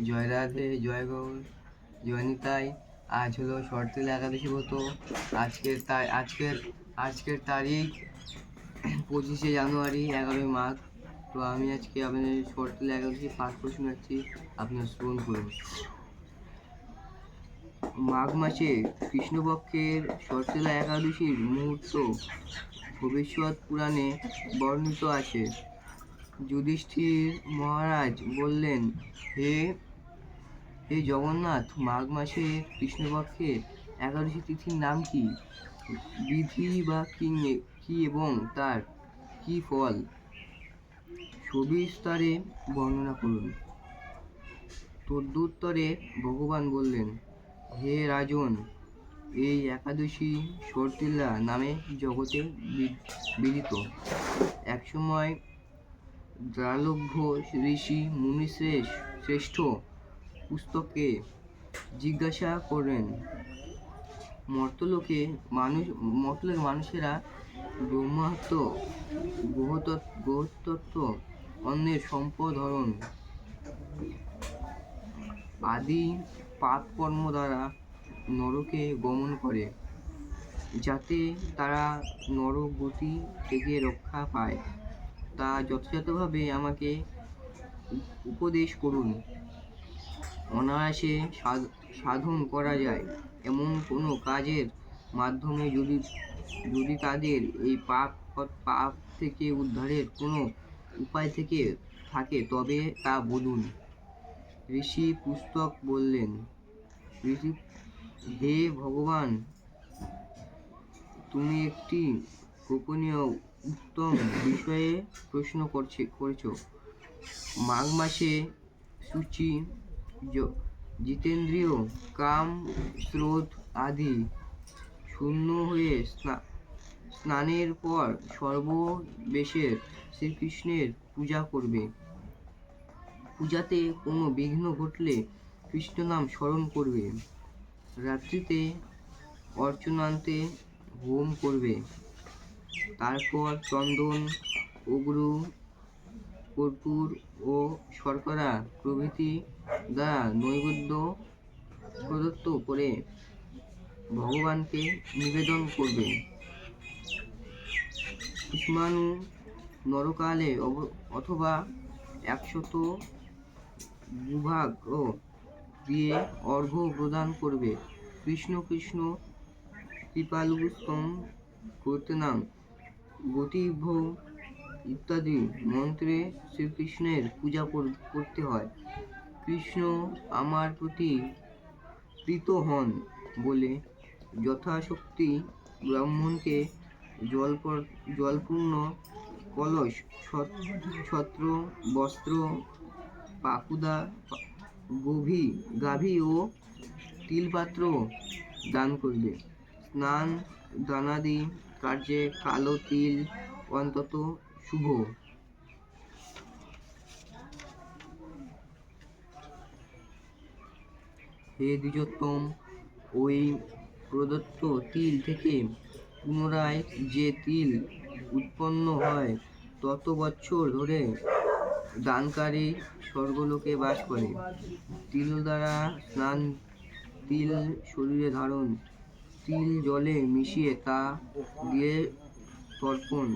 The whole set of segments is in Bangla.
জয় রাধে, জয় গৌর, জয় নিতাই। আজ হলো শরতেল একাদশী ব্রত। আজকের তাই, আজকের আজকের তারিখ পঁচিশে জানুয়ারি, এগারোই মাঘ। তো আমি আজকে আপনাদের শরতেল একাদশী পাঠ করে শোনাচ্ছি। আপনার শ্রবণ করুন। মাঘ মাসে কৃষ্ণপক্ষের শরতেলা একাদশীর মুহূর্ত ভবিষ্যৎ পুরাণে বর্ণিত আছে। যুধিষ্ঠির মহারাজ বললেন, হে হে জগন্নাথ, মাঘ মাসে কৃষ্ণপক্ষে একাদশী তিথির নাম কি? বিধি বা কি কি এবং তার কি ফল? সবিস্তারে বর্ণনা করুন। তদ্যুত্তরে ভগবান বললেন, হে রাজন, এই একাদশী সর্তিল্লা নামে জগতে বিদিত। একসময় দ্রালভ্য ঋষি মুনি শ্রেষ্ঠ পুস্তকে জিজ্ঞাসা করেন, মর্তলোকে মানুষ, মর্তলোকে মানুষেরা ব্রহ্মাত্ম গ্রহতত্ত্ব অন্যের সম্পদ হরণ আদি পাপ কর্ম দ্বারা নরকে গমন করে, যাতে তারা নরক গতি থেকে রক্ষা পায়। তা যথাযথভাবে আমাকে উপদেশ করুন। অনায়াসে সাধ- সাধন করা যায়। এমন কোনো কাজের মাধ্যমে যদি যদি তাদের এই পাপ পাপ থেকে উদ্ধারের কোনো উপায় থেকে থাকে, তবে তা বলুন। ঋষি পুস্তক বললেন, ঋষি, হে ভগবান, তুমি একটি গোপনীয় উত্তম বিষয়ে প্রশ্ন করছে, করেছ। মাঘ মাসে সূচি জিতেন্দ্রীয় কাম, স্রোত আদি শূন্য হয়ে স্না- স্নানের পর সর্ববেশের শ্রীকৃষ্ণের পূজা করবে। পূজাতে কোনো বিঘ্ন ঘটলে কৃষ্ণ নাম স্মরণ করবে। রাত্রিতে অর্চনান্তে হোম করবে। তারপর চন্দন অগ্রু কর্পূর ও শর্করা প্রভৃতি দ্বারা নৈবেদ্য প্রদত্ত করে ভগবানকে নিবেদন করবে। উষ্মাণু নরকালে অথবা একশত ভূভাগ ও দিয়ে অর্ঘ্য প্রদান করবে। কৃষ্ণ কৃষ্ণ কৃপালুস্তম করতে নাম গতিভ ইত্যাদি মন্ত্রে শ্রীকৃষ্ণের পূজা কর- করতে হয়। কৃষ্ণ আমার প্রতি প্রীত হন বলে যথাশক্তি ব্রাহ্মণকে জল জলপূর্ণ কলস ছত্র, বস্ত্র, পাকুদা, গভী, গাভী ও তিলপাত্র দান করবে স্নান, দানাদি কার্যে কালো তিল অন্তত শুভ। হে দ্বিজোত্তম, ওই প্রদত্ত তিল থেকে পুনরায় যে তিল উৎপন্ন হয়, তত বছর ধরে দানকারী স্বর্গলোকে বাস করে। তিল দ্বারা স্নান, তিল শরীরে ধারণ তিল জলে মিশিয়ে তা দিয়ে তর্পণ,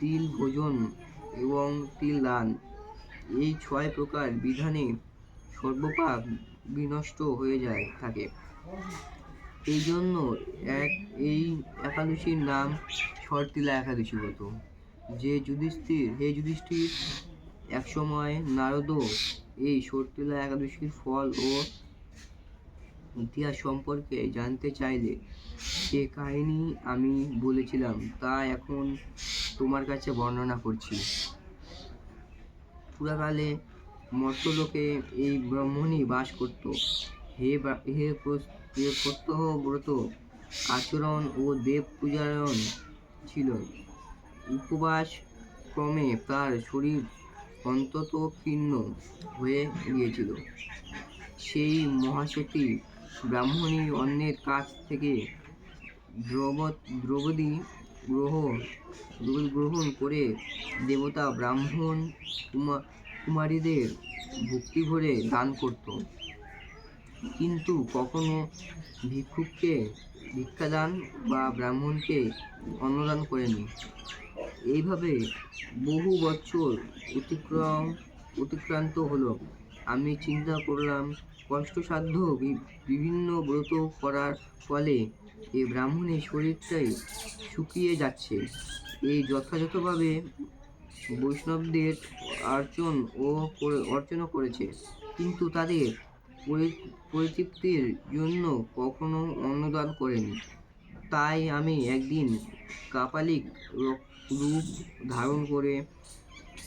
তিল ভোজন এবং তিল দান। এই ছয় প্রকার বিধানে সর্বপাপ বিনষ্ট হয়ে যায়, থাকে। এই জন্য এক, এই একাদশীর নাম শর্তিলা একাদশী ব্রত যে যুধিষ্ঠির, হে যুধিষ্ঠির, একসময় নারদ এই শর্তিলা একাদশীর ফল ও ইতিহাস সম্পর্কে জানতে চাইলে সে কাহিনী আমি বলেছিলাম, তা এখন তোমার কাছে বর্ণনা করছি। পুরাকালে মর্তলোকে এই ব্রাহ্মণই বাস করত। হে হে প্রত্যহ ব্রত, আচরণ ও দেব পূজায়ন ছিল। উপবাস ক্রমে তার শরীর অন্তত ক্ষীণ হয়ে গিয়েছিল। সেই মহাসতী ব্রাহ্মণী অন্যের কাছ থেকে দ্রব দ্রৌপদী গ্রহ গ্রহণ করে দেবতা ব্রাহ্মণ কুমা কুমারীদের ভক্তি ভরে দান করত। কিন্তু কখনো ভিক্ষুককে ভিক্ষাদান বা ব্রাহ্মণকে অন্নদান করেনি। এইভাবে বহু বছর অতিক্রম অতিক্রান্ত হলো। আমি চিন্তা করলাম কষ্টসাধ্য বিভিন্ন ব্রত করার ফলে এ ব্রাহ্মণের শরীরটাই শুকিয়ে যাচ্ছে। এই যথাযথভাবে বৈষ্ণবদের অর্চন ও অর্চনা করেছে। কিন্তু তাদের পরি- পরিতৃপ্তির জন্য কখনো অন্নদান করেনি। তাই আমি একদিন কাপালিক রূপ ধারণ করে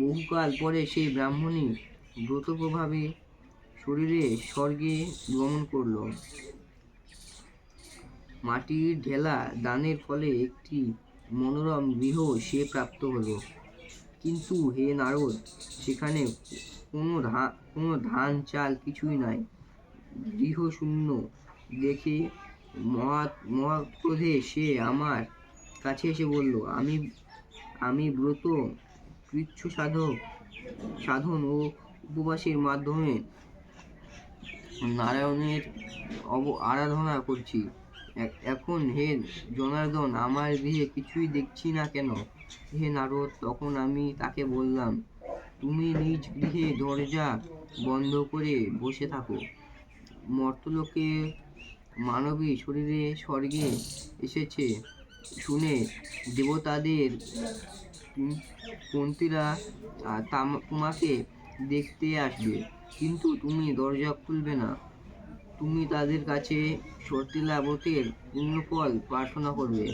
বহুকাল পরে সেই ব্রাহ্মণী ব্রত প্রভাবে শরীরে স্বর্গে গমন করল। মাটির ঢেলা দানের ফলে একটি মনোরম গৃহ সে প্রাপ্ত হলো। কিন্তু হে নারদ, সেখানে কোনো ধান কোনো ধান চাল কিছুই নাই। গৃহ শূন্য দেখে মহা, মহাক্রোধে সে আমার কাছে এসে বলল, আমি আমি ব্রত কৃচ্ছ সাধক সাধন ও উপবাসের মাধ্যমে নারায়ণের অব, আরাধনা করছি। এখন হে জনার্দন, আমার গৃহে কিছুই দেখছি না কেন? হে নারদ, তখন আমি তাকে বললাম, তুমি নিজ গৃহে দরজা বন্ধ করে বসে থাকো। মর্তলোকে মানবী শরীরে স্বর্গে এসেছে। শুনে দেবতাদের পন্থীরা তোমাকে দেখতে আসবে। কিন্তু তুমি দরজা খুলবে না। তুমি তাদের কাছে সর্তিলা ব্রতের পুণ্যফল প্রার্থনা করবে।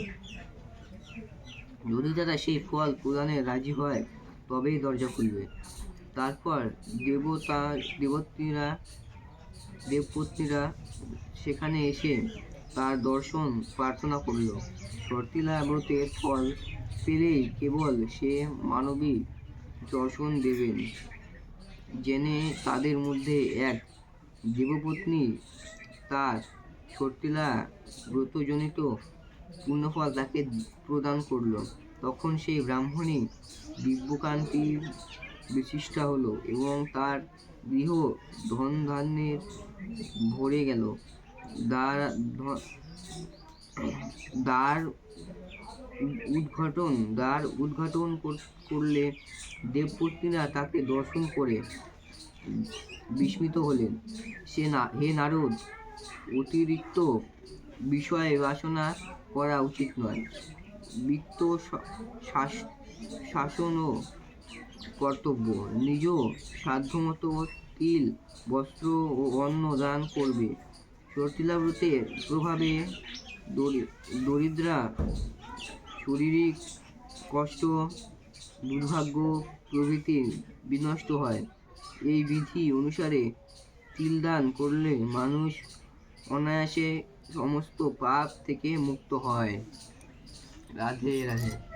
যদি তারা সেই ফল প্রদানে রাজি হয়, তবেই দরজা খুলবে। তারপর দেবতা, দেবত্রীরা, দেবপত্নীরা সেখানে এসে তার দর্শন প্রার্থনা করল। ব্রতের ফল পেলেই কেবল সে মানবী দর্শন দেবেন, জেনে তাদের মধ্যে এক দেবপত্নী তার সর্তিলা ব্রতজনিত পুণ্যফল তাকে প্রদান করল। তখন সেই ব্রাহ্মণী দিব্যকান্তি বিশিষ্টা হলো এবং তার গৃহ ধন ধান্যের ভরে গেল। দ্বার উদ্ঘাটন দ্বার উদ্ঘাটন করলে দেবপত্নীরা তাকে দর্শন করে বিস্মিত হলেন। সে না, হে নারদ, অতিরিক্ত বিষয়ে বাসনা করা উচিত নয়। বৃত্ত শ- শাস- শাসনও কর্তব্য। নিজ সাধ্যমতো তিল, বস্ত্র ও অন্ন দান করবে। সর্তিলাব্রতের প্রভাবে দরি- দরিদ্রা শারীরিক কষ্ট, দুর্ভাগ্য প্রভৃতি বিনষ্ট হয়। এই বিধি অনুসারে তিল দান করলে মানুষ অনায়াসে সমস্ত পাপ থেকে মুক্ত হয়। রাধে রাধে।